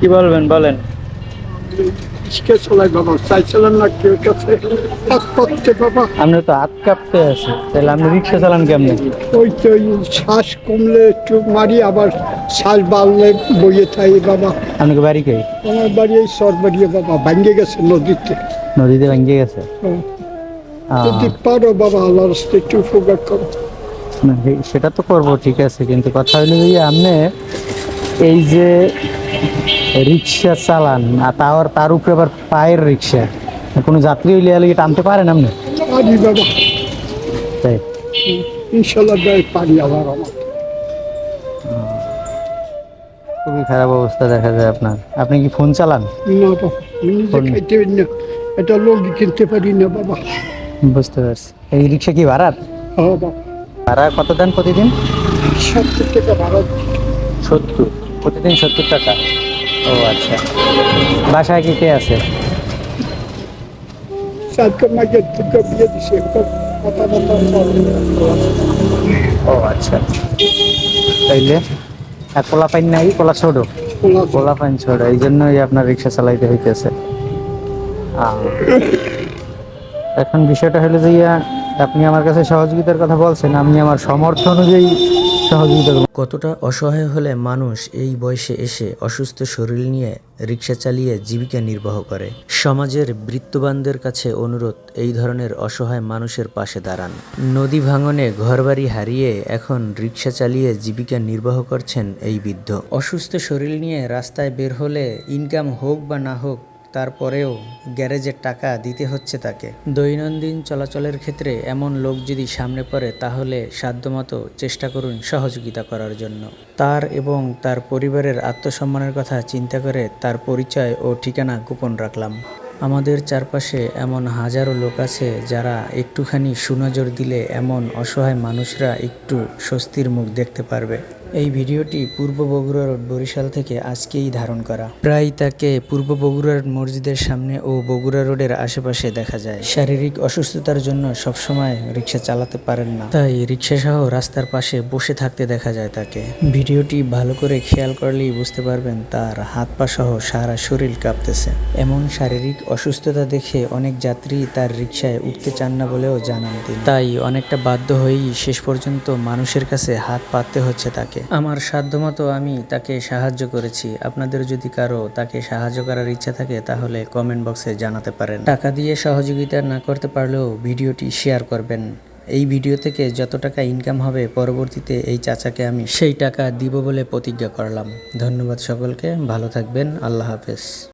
কি বলবেন বলেন। রিক্সা চালাই বাবা চাইছিলাম না কেউ কাছে। হাত বাবা। আপনি তো হাত কাঁপতে আছে তাহলে আপনি রিক্সা চালান কেমনে? ওই তো ওই শ্বাস কমলে একটু মারি আবার শ্বাস বাড়লে বইয়ে থাই বাবা। আপনাকে বাড়ি কে আমার বাড়ি এই সর বাড়িয়ে বাবা ভাঙ্গে গেছে নদীতে। নদীতে ভেঙে গেছে? হ্যাঁ। যদি পারো বাবা আল্লাহ একটু উপকার করো। সেটা তো করব ঠিক আছে কিন্তু কথা হলো যে আপনি এই যে রিক্সা চালান। আর তার তার উপরে আবার পায়ের রিক্সা। কোনো যাত্রী হইলে হলে টানতে পারেন আপনি? তাই? ইনশাল্লাহ পারি আবার খুবই খারাপ অবস্থা দেখা যায় আপনার। আপনি কি ফোন চালান? এটা লোক কিনতে পারি না বাবা। বুঝতে পারছি। এই রিক্সা কি ভাড়ার? হ্যাঁ ভাড়া কত দেন প্রতিদিন? সত্তর টাকা ভাড়া। সত্তর। প্রতিদিন সত্তর টাকা। ও আচ্ছা। বাসায় কি কে আছে? ও আচ্ছা। তাইলে? আর কলা পাইন নাই? কলা ছোট কলা পাইন ছোট এই জন্যই আপনার রিক্সা চালাইতে হইতেছে। এখন বিষয়টা হলো যে ইয়া, আপনি আমার কাছে সহযোগিতার কথা বলছেন, আমি আমার সমর্থ অনুযায়ী সহযোগিতা। কতটা অসহায় হলে মানুষ এই বয়সে এসে অসুস্থ শরীর নিয়ে রিক্সা চালিয়ে জীবিকা নির্বাহ করে? সমাজের বৃত্তবানদের কাছে অনুরোধ, এই ধরনের অসহায় মানুষের পাশে দাঁড়ান। নদী ভাঙনে ঘরবাড়ি হারিয়ে এখন রিক্সা চালিয়ে জীবিকা নির্বাহ করছেন এই বৃদ্ধ। অসুস্থ শরীর নিয়ে রাস্তায় বের হলে ইনকাম হোক বা না হোক তারপরেও গ্যারেজের টাকা দিতে হচ্ছে তাকে। দৈনন্দিন চলাচলের ক্ষেত্রে এমন লোক যদি সামনে পড়ে, তাহলে সাধ্যমতো চেষ্টা করুন সহযোগিতা করার জন্য। তার এবং তার পরিবারের আত্মসম্মানের কথা চিন্তা করে তার পরিচয় ও ঠিকানা গোপন রাখলাম। আমাদের চারপাশে এমন হাজারো লোক আছে যারা একটুখানি সুনজর দিলে এমন অসহায় মানুষরা একটু স্বস্তির মুখ দেখতে পারবে। এই ভিডিওটি পূর্ব বগুড়া রোড বরিশাল থেকে আজকেই ধারণ করা। প্রায় তাকে পূর্ব বগুড়া রোড মসজিদের সামনে ও বগুড়া রোডের আশেপাশে দেখা যায়। শারীরিক অসুস্থতার জন্য সবসময় রিক্সা চালাতে পারেন না। তাই রিক্সা সহ রাস্তার পাশে বসে থাকতে দেখা যায় তাকে। ভিডিওটি ভালো করে খেয়াল করলেই বুঝতে পারবেন তার হাত পা সহ সারা শরীর কাঁপতেছে। এমন শারীরিক অসুস্থতা দেখে অনেক যাত্রী তার রিক্সায় উঠতে চান না বলেও জানান তিনি। তাই অনেকটা বাধ্য হয়েই শেষ পর্যন্ত মানুষের কাছে হাত পাততে হচ্ছে তাকে। আমার সাধ্যমতো আমি তাকে সাহায্য করেছি। আপনাদের যদি কারও তাকে সাহায্য করার ইচ্ছা থাকে তাহলে কমেন্ট বক্সে জানাতে পারেন। টাকা দিয়ে সহযোগিতা না করতে পারলেও ভিডিওটি শেয়ার করবেন। এই ভিডিও থেকে যত টাকা ইনকাম হবে পরবর্তীতে এই চাচাকে আমি সেই টাকা দিব বলে প্রতিজ্ঞা করলাম। ধন্যবাদ সকলকে। ভালো থাকবেন। আল্লাহ হাফেজ।